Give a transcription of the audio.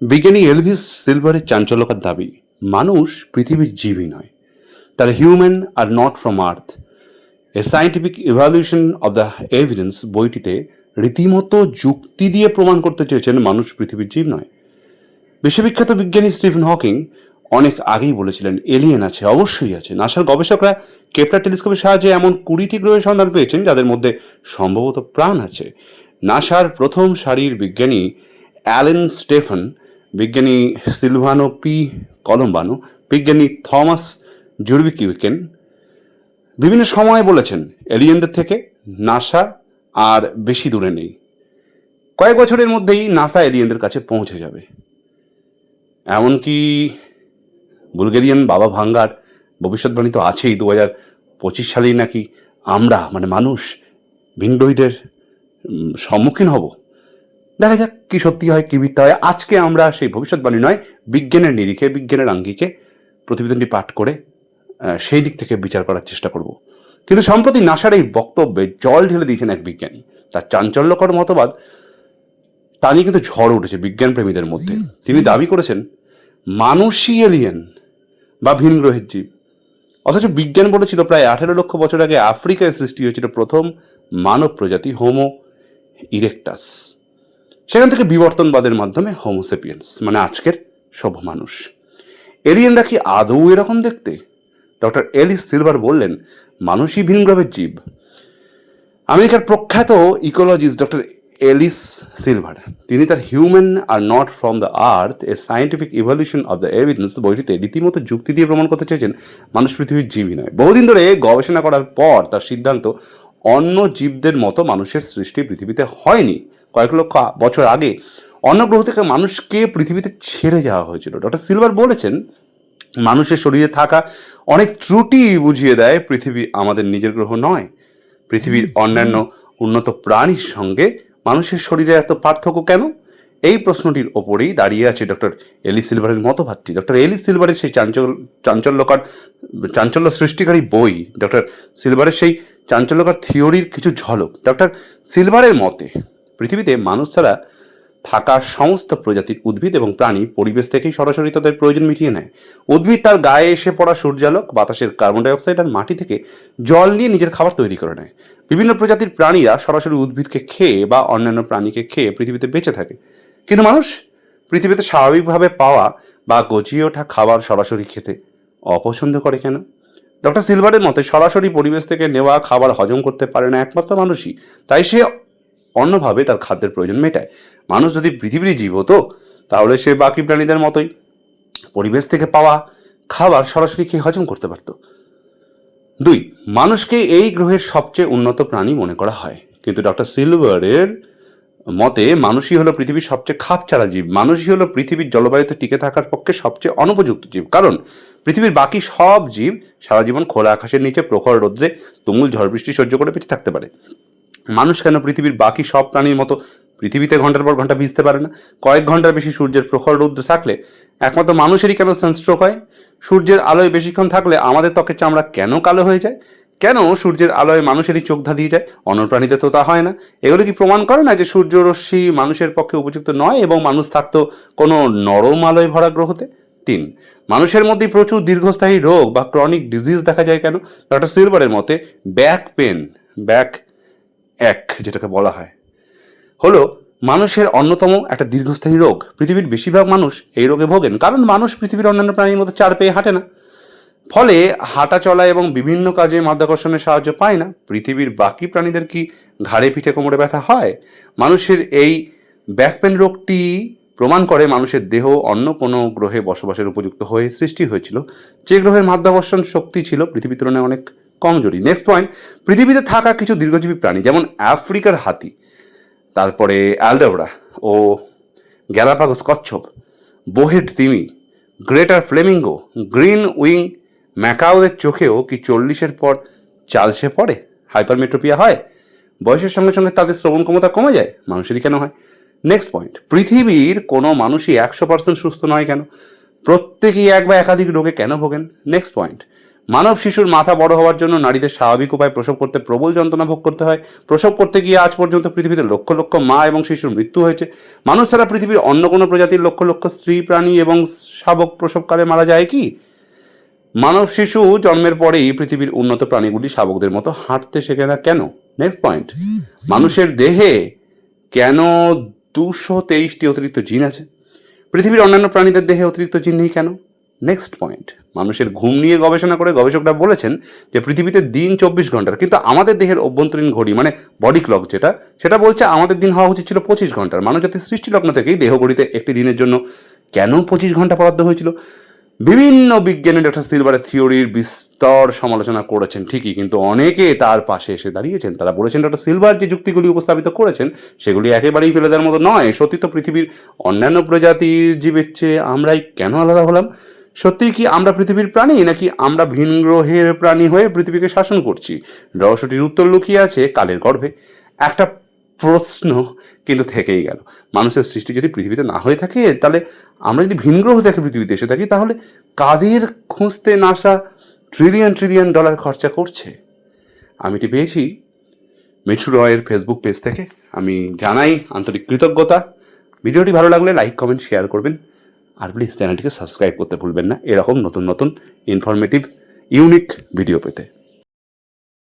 বিজ্ঞানী এলভিস সিলভারের চাঞ্চল্যকার দাবি, মানুষ পৃথিবীর জীবই নয়। তার human are not from earth. A scientific evaluation of the evidence বইটিতে রীতিমতো যুক্তি দিয়ে প্রমাণ করতে চেয়েছেন মানুষ পৃথিবীর জীব নয়। বিশ্ববিখ্যাত বিজ্ঞানী স্টিফেন হকিং অনেক আগেই বলেছিলেন, এলিয়েন আছে, অবশ্যই আছে। নাসার গবেষকরা কেপলার টেলিস্কোপের সাহায্যে এমন কুড়িটি গ্রহের সন্ধান পেয়েছেন, যাদের মধ্যে সম্ভবত প্রাণ আছে। নাসার প্রথম সারির বিজ্ঞানী অ্যালেন স্টেফেন বিজ্ঞানী সিলভানো পি কলম্বানো বিজ্ঞানী থমাস জুরবিকিউকেন বিভিন্ন সময়ে বলেছেন, এলিয়েনদের থেকে নাসা আর বেশি দূরে নেই। কয়েক বছরের মধ্যেই নাসা এলিয়েনদের কাছে পৌঁছে যাবে। এমনকি বুলগেরিয়ান বাবা ভাঙ্গার ভবিষ্যৎবাণী তো আছেই দু হাজার পঁচিশ সালেই নাকি আমরা মানে মানুষ, ভিনগ্রহীদের সম্মুখীন হব। দেখা যাক কি সত্যি হয়, কি মিথ্যা হয়। আজকে আমরা সেই ভবিষ্যৎবাণী নয়, বিজ্ঞানের নিরিখে, বিজ্ঞানের আঙ্গিকে প্রতিবেদনটি পাঠ করে সেই দিক থেকে বিচার করার চেষ্টা করব। কিন্তু সম্প্রতি নাসার এই বক্তব্যে জল ঢেলে দিয়েছেন এক বিজ্ঞানী। তার চাঞ্চল্যকর মতবাদ, তা নিয়ে কিন্তু ঝড় উঠেছে বিজ্ঞান প্রেমীদের মধ্যে। তিনি দাবি করেছেন, মানুষই এলিয়েন বা ভিন গ্রহের জীব। অথচ বিজ্ঞান বলেছিল, প্রায় আঠেরো লক্ষ বছর আগে আফ্রিকায় সৃষ্টি হয়েছিল প্রথম মানব প্রজাতি হোমো ইরেকটাস সেখান থেকে বিবর্তনবাদের মাধ্যমে হোমোসেপিয়েন্স মানে আজকের সভ্য মানুষ। এলিয়েনরা কি আদৌ এরকম দেখতে? ডক্টর এলিস সিলভার বললেন, মানুষই ভিন গ্রহের জীব। আমেরিকার প্রখ্যাত ইকোলজিস্ট ডক্টর এলিস সিলভার, তিনি তার human are not from the earth, a scientific evolution of the evidence বইটিতে রীতিমতো যুক্তি দিয়ে প্রমাণ করতে চেয়েছেন, মানুষ পৃথিবীর জীবই নয়। বহুদিন ধরে গবেষণা করার পর তার সিদ্ধান্ত অন্য জীবদের মতো মানুষের সৃষ্টি পৃথিবীতে হয়নি। কয়েক লক্ষ বছর আগে অন্য গ্রহ থেকে মানুষকে পৃথিবীতে ছেড়ে যাওয়া হয়েছিল। ডক্টর সিলভার বলেছেন, মানুষের শরীরে থাকা অনেক ত্রুটি বুঝিয়ে দেয়, পৃথিবী আমাদের নিজের গ্রহ নয়। পৃথিবীর অন্যান্য উন্নত প্রাণীর সঙ্গে মানুষের শরীরে এত পার্থক্য কেন? এই প্রশ্নটির ওপরেই দাঁড়িয়ে আছে ডক্টর এলি সিলভারের মতভাবটি ডক্টর এলি সিলভারের সেই চাঞ্চল, চাঞ্চল্যকর, চাঞ্চল্য সৃষ্টিকারী বই, ডক্টর সিলভারের সেই চাঞ্চল্যকর থিওরির কিছু ঝলক। ডক্টর সিলভারের মতে, পৃথিবীতে মানুষ ছাড়া থাকা সমস্ত প্রজাতির উদ্ভিদ এবং প্রাণী পরিবেশ থেকেই সরাসরি তাদের প্রয়োজন মিটিয়ে নেয়। উদ্ভিদ তার গায়ে এসে পড়া সূর্যালোক, বাতাসের কার্বন ডাইঅক্সাইড আর মাটি থেকে জল নিয়ে নিজের খাবার তৈরি করে নেয়। বিভিন্ন প্রজাতির প্রাণীরা সরাসরি উদ্ভিদকে খেয়ে বা অন্যান্য প্রাণীকে খেয়ে পৃথিবীতে বেঁচে থাকে। কিন্তু মানুষ পৃথিবীতে স্বাভাবিকভাবে পাওয়া বা গজিয়ে ওঠা খাবার সরাসরি খেতে অপছন্দ করে কেন? ডক্টর সিলভারের মতে সরাসরি পরিবেশ থেকে নেওয়া খাবার হজম করতে পারে না একমাত্র মানুষই। তাই সে অন্যভাবে তার খাদ্যের প্রয়োজন মেটায়। মানুষ যদি পৃথিবীর জীব হতো তাহলে সে বাকি প্রাণীদের মতোই পরিবেশ থেকে পাওয়া খাবার সরাসরি খেয়ে হজম করতে পারত। দুই, মানুষকে এই গ্রহের সবচেয়ে উন্নত প্রাণী মনে করা হয়। কিন্তু ডক্টর সিলভারের মতে মানুষই হলো পৃথিবীর সবচেয়ে খাপ ছাড়া জীব। মানুষই হলো পৃথিবীর জলবায়ুতে টিকে থাকার পক্ষে সবচেয়ে অনুপযুক্ত জীব। কারণ পৃথিবীর বাকি সব জীব সারা জীবন খোলা আকাশের নিচে প্রখর রোদ্রে তুমুল ঝড় বৃষ্টি সহ্য করে বেঁচে থাকতে পারে। মানুষ কেন পৃথিবীর বাকি সব প্রাণীর মতো পৃথিবীতে ঘণ্টার পর ঘণ্টা ভিজতে পারে না? কয়েক ঘণ্টার বেশি সূর্যের প্রখর রৌদ্র থাকলে একমাত্র মানুষেরই কেন সানস্ট্রোক হয়? সূর্যের আলোয় বেশিক্ষণ থাকলে আমাদের ত্বকের চামড়া কেন কালো হয়ে যায়? কেন সূর্যের আলোয় মানুষেরই চোখ ধাঁধিয়ে যায়? অন্য প্রাণীতে তো তা হয় না। এগুলো কি প্রমাণ করে না যে সূর্যরশ্মি মানুষের পক্ষে উপযুক্ত নয় এবং মানুষ থাকতো কোনো নরম আলোয় ভরা গ্রহতে? তিন, মানুষের মধ্যে প্রচুর দীর্ঘস্থায়ী রোগ বা ক্রনিক ডিজিজ দেখা যায় কেন? ডক্টর সিলভারের মতে ব্যাক পেন ব্যাক এক, যেটাকে বলা হয়, হলো মানুষের অন্যতম একটা দীর্ঘস্থায়ী রোগ। পৃথিবীর বেশিরভাগ মানুষ এই রোগে ভোগেন, কারণ মানুষ পৃথিবীর অন্যান্য প্রাণীর মতো চার পেয়ে হাঁটে না। ফলে হাঁটা চলা এবং বিভিন্ন কাজে মাধ্যাকর্ষণের সাহায্য পায় না। পৃথিবীর বাকি প্রাণীদের কি ঘাড়ে পিঠে কোমরে ব্যথা হয়? মানুষের এই ব্যাকপেন রোগটি প্রমাণ করে মানুষের দেহ অন্য কোনো গ্রহে বসবাসের উপযুক্ত হয়ে সৃষ্টি হয়েছিল। যে গ্রহের মাধ্যাকর্ষণ শক্তি ছিল পৃথিবীর তুলনায় অনেক কমজোরি। নেক্সট পয়েন্ট পৃথিবীতে থাকা কিছু দীর্ঘজীবী প্রাণী, যেমন আফ্রিকার হাতি, তারপরে অ্যালডোরা ও গ্যালাপাগোস কচ্ছপ বোহেড তিমি, গ্রেটার ফ্লেমিঙ্গো, গ্রিন উইং, ম্যাকাওদের চোখেও কি চল্লিশের পর চালসে পড়ে? হাইপারমেট্রোপিয়া হয়? বয়সের সঙ্গে সঙ্গে তাদের শ্রবণ ক্ষমতা কমে যায়? মানুষেরই কেন হয়? নেক্সট পয়েন্ট পৃথিবীর কোনো মানুষই একশো পার্সেন্ট সুস্থ নয় কেন? প্রত্যেকেই এক বা একাধিক রোগে কেন ভোগেন? নেক্সট পয়েন্ট মানব শিশুর মাথা বড় হওয়ার জন্য নারীদের স্বাভাবিক উপায়ে প্রসব করতে প্রবল যন্ত্রণা ভোগ করতে হয়। প্রসব করতে গিয়ে আজ পর্যন্ত পৃথিবীতে লক্ষ লক্ষ মা এবং শিশুর মৃত্যু হয়েছে। মানুষ ছাড়া পৃথিবীর অন্য কোনো প্রজাতির লক্ষ লক্ষ স্ত্রী, প্রাণী এবং শাবক প্রসবকালে মারা যায় কি? মানব শিশু জন্মের পরেই পৃথিবীর উন্নত প্রাণীগুলি শাবকদের মতো হাঁটতে শেখে না কেন? নেক্সট পয়েন্ট মানুষের দেহে কেন দুশো তেইশটি অতিরিক্ত জিন আছে। পৃথিবীর অন্যান্য প্রাণীদের দেহে অতিরিক্ত জিন নেই কেন? নেক্সট পয়েন্ট মানুষের ঘুম নিয়ে গবেষণা করে গবেষকরা বলেছেন যে পৃথিবীতে দিন চব্বিশ ঘণ্টার, কিন্তু আমাদের দেহের অভ্যন্তরীণ ঘড়ি মানে বডি ক্লক যেটা, সেটা বলছে আমাদের দিন হওয়া উচিত ছিল পঁচিশ ঘণ্টার। মানুষ জাতির সৃষ্টিলগ্ন থেকেই দেহ ঘড়িতে একটি দিনের জন্য কেন পঁচিশ ঘণ্টা বরাদ্দ হয়েছিল? বিভিন্ন বিজ্ঞানী ডক্টর সিলভারের থিওরির বিস্তর সমালোচনা করেছেন, ঠিকই, কিন্তু অনেকে তার পাশে এসে দাঁড়িয়েছেন। তারা বলেছেন ডক্টর সিলভার যে যুক্তিগুলি উপস্থাপিত করেছেন, সেগুলি একেবারেই ফেলে দেওয়ার মতো নয়। সত্যি তো পৃথিবীর অন্যান্য প্রজাতির জীবের চেয়ে আমরাই কেন আলাদা হলাম? সত্যিই কি আমরা পৃথিবীর প্রাণী, নাকি আমরা ভিন গ্রহের প্রাণী হয়ে পৃথিবীকে শাসন করছি? রহস্যটির উত্তর লুকিয়ে আছে কালের গর্ভে। একটা প্রশ্ন কিন্তু থেকেই গেল। মানুষের সৃষ্টি যদি পৃথিবীতে না হয়ে থাকে, তাহলে আমরা যদি ভিন গ্রহ থেকে পৃথিবীতে এসে থাকি, তাহলে কাদের খুঁজতে নাসা ট্রিলিয়ন ট্রিলিয়ন ডলার খরচা করছে? আমি এটি পেয়েছি? মিঠু রয়ের ফেসবুক পেজ থেকে আমি জানাই আন্তরিক কৃতজ্ঞতা। ভিডিওটি ভালো লাগলে লাইক কমেন্ট শেয়ার করবেন। আর প্লিজ চ্যানেলটিকে সাবস্ক্রাইব করতে ভুলবেন না। এরকম নতুন নতুন ইনফরমেটিভ ইউনিক ভিডিও পেতে।